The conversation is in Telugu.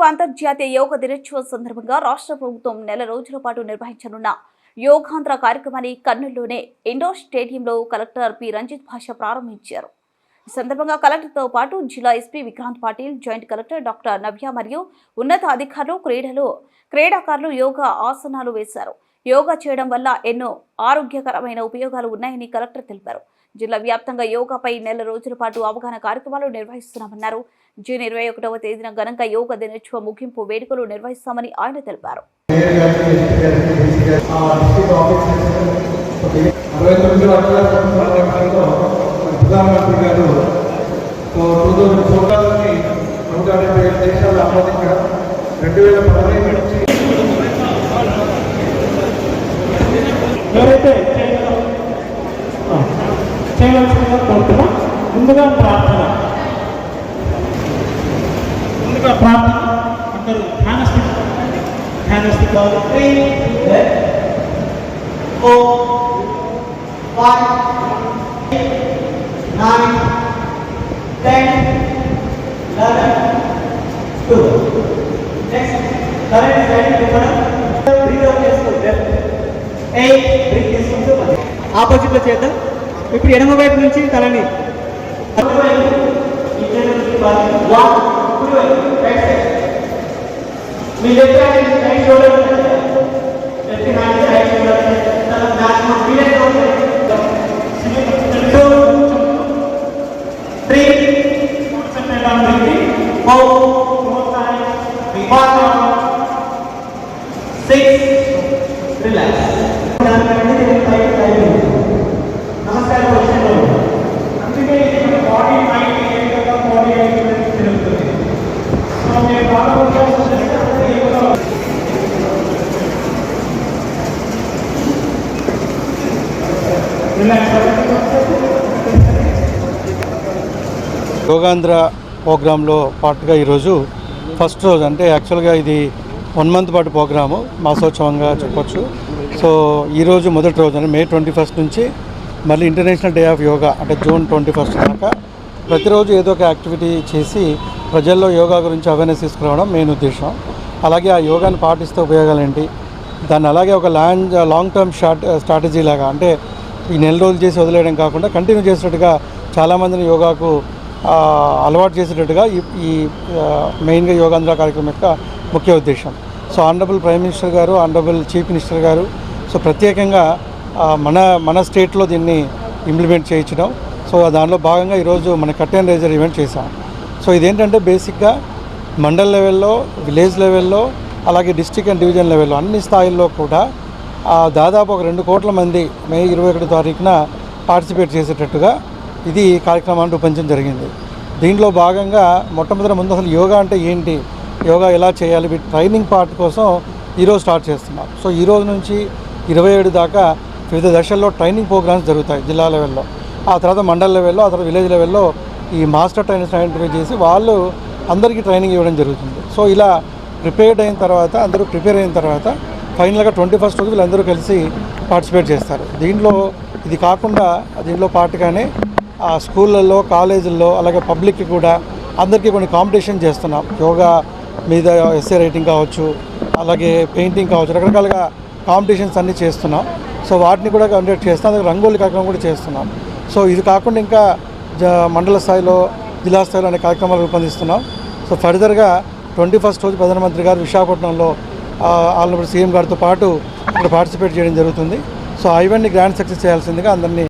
పదహారవ అంతర్జాతీయ యోగ దినోత్సవం సందర్భంగా రాష్ట్ర ప్రభుత్వం నెల రోజుల పాటు నిర్వహించనున్న యోగాంధ్ర కార్యక్రమాన్ని కర్నూలులోనే ఇండోర్ స్టేడియంలో కలెక్టర్ పి. రంజిత్ భాష ప్రారంభించారు. ఈ సందర్భంగా కలెక్టర్తో పాటు జిల్లా SP Vikrant Patil joint collector doctor Navya మరియు ఉన్నత అధికారులు క్రీడలు క్రీడాకారులు యోగా ఆసనాలు వేశారు. యోగా చేయడం వల్ల ఎన్నో ఆరోగ్యకరమైన ఉపయోగాలు ఉన్నాయని కలెక్టర్ తెలిపారు. జిల్లా వ్యాప్తంగా యోగాపై నెల రోజుల పాటు అవగాహన కార్యక్రమాలు నిర్వహిస్తున్నామన్నారు. జూన్ ఇరవై ఒకటవ తేదీన ఘనంగా యోగా దినోత్సవ ముగింపు వేడుకలు నిర్వహిస్తామని ఆయన తెలిపారు. ప్రధానమంత్రి గారు రెండు వేల పదహైదు నుంచి ఎవరైతే చేయగలరో, ఆ, చేయవలసిందిగా కోరుతున్నా ముందుగా ప్రార్థన ముందుగా ప్రార్థన అందరూ ధ్యాన స్థితి ధ్యాన స్థితి three, four, five, eight, nine, ten, eleven, two. Next, current side different. Eight, ఆపోజిట్లో చేద్దాం. ఇప్పుడు ఎడమ వైపు నుంచి తలని. కుడి వైపు, మీ left hand right shoulder left hand right shoulder Yogandhra ప్రోగ్రాంలో పార్ట్గా ఈరోజు ఫస్ట్ రోజు అంటే యాక్చువల్గా ఇది వన్ మంత్ పాటు ప్రోగ్రాము మాసోత్సవంగా చెప్పొచ్చు. సో ఈరోజు మొదటి రోజు మే ట్వంటీ ఫస్ట్ నుంచి మళ్ళీ ఇంటర్నేషనల్ డే ఆఫ్ యోగా అంటే జూన్ ట్వంటీ ఫస్ట్ దాకా ప్రతిరోజు ఏదో ఒక యాక్టివిటీ చేసి ప్రజల్లో యోగా గురించి అవేర్నెస్ తీసుకురావడం మెయిన్ ఉద్దేశం. అలాగే ఆ యోగాని పాటిస్తే ఉపయోగాలు ఏంటి? దాన్ని అలాగే ఒక long long term short strategy లాగా అంటే ఈ నెల రోజులు చేసి వదిలేయడం కాకుండా కంటిన్యూ చేసినట్టుగా చాలామందిని యోగాకు అలవాటు చేసేటట్టుగా ఈ ఈ మెయిన్గా యోగాంధ్ర కార్యక్రమం యొక్క ముఖ్య ఉద్దేశం. సో ఆనరబుల్ ప్రైమ్ మినిస్టర్ గారు ఆనరబుల్ చీఫ్ మినిస్టర్ గారు సో ప్రత్యేకంగా మన మన స్టేట్లో దీన్ని ఇంప్లిమెంట్ చేయించడం. సో దానిలో భాగంగా ఈరోజు మన కట్ రేజర్ ఈవెంట్ చేశాం. సో ఇదేంటంటే బేసిక్గా మండల్ లెవెల్లో విలేజ్ లెవెల్లో అలాగే డిస్టిక్ అండ్ డివిజన్ లెవెల్లో అన్ని స్థాయిల్లో కూడా దాదాపు ఒక రెండు కోట్ల మంది మే ఇరవై ఒకటి తారీఖున పార్టిసిపేట్ చేసేటట్టుగా ఇది కార్యక్రమాన్ని రూపొందించడం జరిగింది. దీంట్లో భాగంగా మొట్టమొదటి ముందు అసలు యోగా అంటే ఏంటి యోగా ఎలా చేయాలి ట్రైనింగ్ పార్ట్ కోసం ఈరోజు స్టార్ట్ చేస్తున్నాం. సో ఈరోజు నుంచి ఇరవై ఏడు దాకా వివిధ దశల్లో ట్రైనింగ్ ప్రోగ్రామ్స్ జరుగుతాయి జిల్లా లెవెల్లో. ఆ తర్వాత మండల లెవెల్లో ఆ తర్వాత విలేజ్ లెవెల్లో ఈ మాస్టర్ ట్రైనర్స్ ఐడెంటిఫై చేసి వాళ్ళు అందరికీ ట్రైనింగ్ ఇవ్వడం జరుగుతుంది. సో ఇలా ప్రిపేర్డ్ అయిన తర్వాత అందరూ ప్రిపేర్ అయిన తర్వాత ఫైనల్గా ట్వంటీ ఫస్ట్ రోజు వీళ్ళందరూ కలిసి పార్టిసిపేట్ చేస్తారు. దీంట్లో ఇది కాకుండా దీంట్లో పాటుగానే ఆ స్కూళ్ళల్లో కాలేజీల్లో అలాగే పబ్లిక్కి కూడా అందరికీ కొన్ని కాంపిటీషన్ చేస్తున్నాం. యోగా మీద ఎస్ఏ రైటింగ్ కావచ్చు అలాగే పెయింటింగ్ కావచ్చు రకరకాలుగా కాంపిటీషన్స్ అన్నీ చేస్తున్నాం. సో వాటిని కూడా కండక్ట్ చేస్తాం. అలాగే రంగోలి కార్యక్రమం కూడా చేస్తున్నాం. సో ఇది కాకుండా ఇంకా జ మండల స్థాయిలో జిల్లా స్థాయిలో అనే కార్యక్రమాలు రూపొందిస్తున్నాం. సో ఫర్దర్గా ట్వంటీ ఫస్ట్ రోజు ప్రధానమంత్రి గారు విశాఖపట్నంలో ఆల్రెడీ సీఎం గారితో పాటు ఇక్కడ పార్టిసిపేట్ చేయడం జరుగుతుంది. సో ఆ ఈవెంట్ని గ్రాండ్ సక్సెస్ చేయాల్సిందిగా అందరినీ